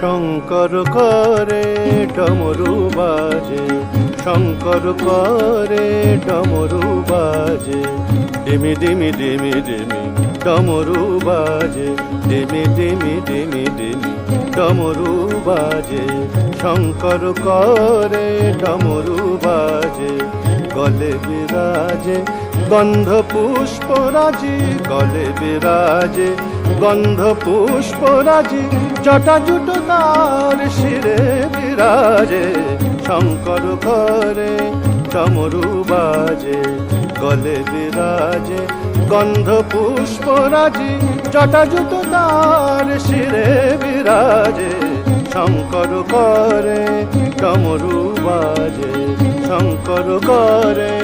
শঙ্কর করে ডমরু বাজে শঙ্কর করে ডমরু বাজে। ডিমি ডিমি ডিমি ডিমি ডমরু বাজে ডিমি ডিমি ডিমি ডিমি ডমরু বাজে। শঙ্কর করে ডমরু বাজে, গলে বিরাজে গন্ধ পুষ্পরাজি গলে বিরাজে গন্ধ পুষ্পরাজি জটা জুটো তার শিরে বিরাজে। শঙ্কর ঘরে ডমরু বাজে, গলে বিরাজে গন্ধ পুষ্পরাজি জটা জুটো তার শিরে বিরাজে, শঙ্কর করে ডমরু বাজে, শঙ্কর করে।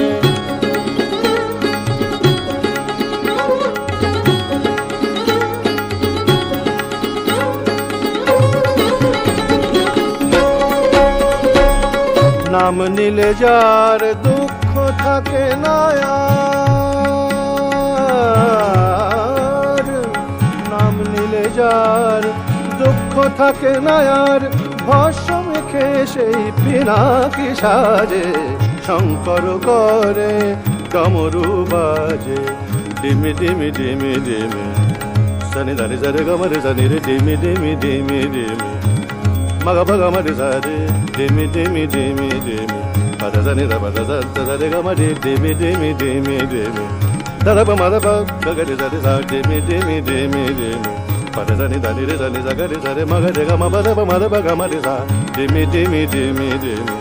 নাম নিলে যার দুঃখ থাকে না যার দুঃখ থাকে না আর ভস্য মেখে সেই পিনাকি সাজে শঙ্কর করে কমরু বাজে ডিমি ডিমি ডিমি ডিমি সানি দারি সারে গমরে সানি রে ডিমি ডিমি ডিমি ডিমি মাগা ভাগা মারে সারে ডিমি ডিমি ডিমি ডিমি পাদা সানি দা পাদা সাদা সারে গমরে ডিমি ডিমি ডিমি ডিমি দাদা বা মাদা বা গগরে সারে সারে ডিমি ডিমি ডিমি ডিমি పదదని దని రి దని సగరి సరి మగ జగ మద మద బగ మరి సా దిమి దిమి దిమి దిమి.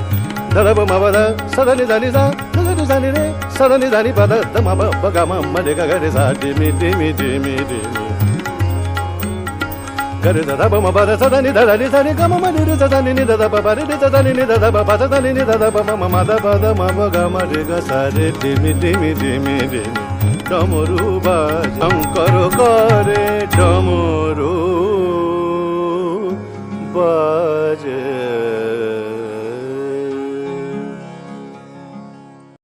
దరబ మవద సదని దని సా సగరి సని రే సదని దని పద దమ బగ మమ్మ జగ గరి సా దిమి దిమి దిమి దిమి. గరి దద బమ బద సదని దదని సని గమ మరి రి సదని ని దద బబ రి సదని ని దద బబ సదని ని దద బమ మద బద మమ గమ రి గ సరి దిమి దిమి దిమి దిమి. ডমরু বাজ শঙ্কর করে ডমর